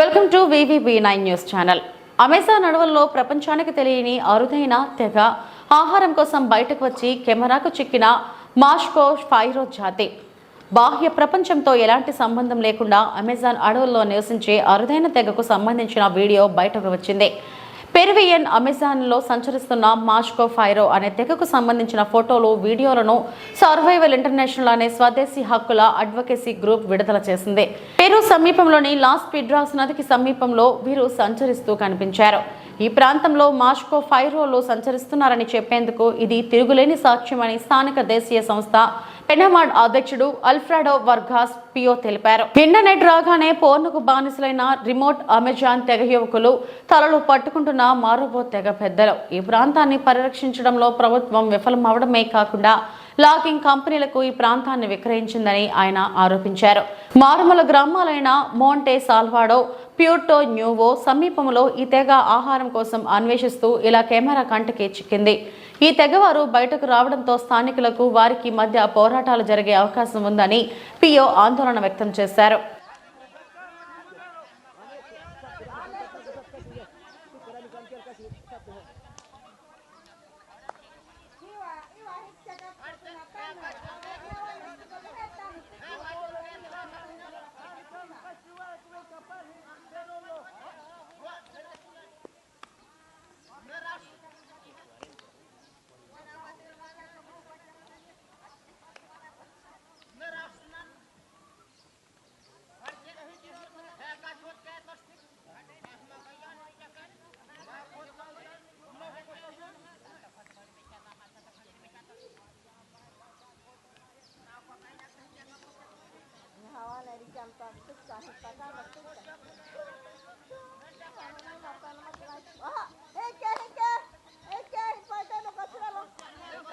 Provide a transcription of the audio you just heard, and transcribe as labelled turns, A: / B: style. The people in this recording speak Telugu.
A: Welcome to VVB nine news channel. Amazon అడవుల్లో ప్రపంచానికి తెలియని అరుదైన తెగ ఆహారం కోసం బయటకు వచ్చి కెమెరాకు చిక్కిన మాస్కో ఫైరో జాతి. బాహ్య ప్రపంచంతో ఎలాంటి సంబంధం లేకుండా అమెజాన్ అడవుల్లో నివసించే అరుదైన తెగకు సంబంధించిన వీడియో బయటకు వచ్చింది. పెరివియన్ అమెజాన్లో సంచరిస్తున్న మాస్కో ఫైరో అనే తెగకు సంబంధించిన ఫోటోలు వీడియోలను సర్వైవల్ ఇంటర్నేషనల్ అనే స్వదేశీ హక్కుల అడ్వకేసీ గ్రూప్ విడుదల చేసింది. పెరు సమీపంలోని లాస్ పిడ్రాస్ నదికి సమీపంలో వీరు సంచరిస్తూ కనిపించారు. ఈ ప్రాంతంలో మాస్కో ఫైరోలు సంచరిస్తున్నారని చెప్పేందుకు ఇది తిరుగులేని సాక్ష్యమని స్థానిక దేశీయ సంస్థ పెనమాడ్ అధ్యక్షుడు అల్ఫ్రాడో వర్గాస్ పియో తెలిపారు. ఇంటర్నెట్ రాగానే పోర్నుకు బానిసలైన రిమోట్ అమెజాన్ తెగ యువకులు తలలు పట్టుకుంటున్న మారుబో తెగ పెద్దలు. ఈ ప్రాంతాన్ని పరిరక్షించడంలో ప్రభుత్వం విఫలమవడమే కాకుండా లాగింగ్ కంపెనీలకు ఈ ప్రాంతాన్ని విక్రయించిందని ఆయన ఆరోపించారు. మారుమూల గ్రామాలైన మోంటే సాల్వాడో ప్యూర్టో న్యూవో సమీపంలో ఈ తెగ ఆహారం కోసం అన్వేషిస్తూ ఇలా కెమెరా కంటకి చిక్కింది. ఈ తెగవారు బయటకు రావడంతో స్థానికులకు వారికి మధ్య పోరాటాలు జరిగే అవకాశం ఉందని పిఓ ఆందోళన వ్యక్తం చేశారు.
B: 아직까지하 면.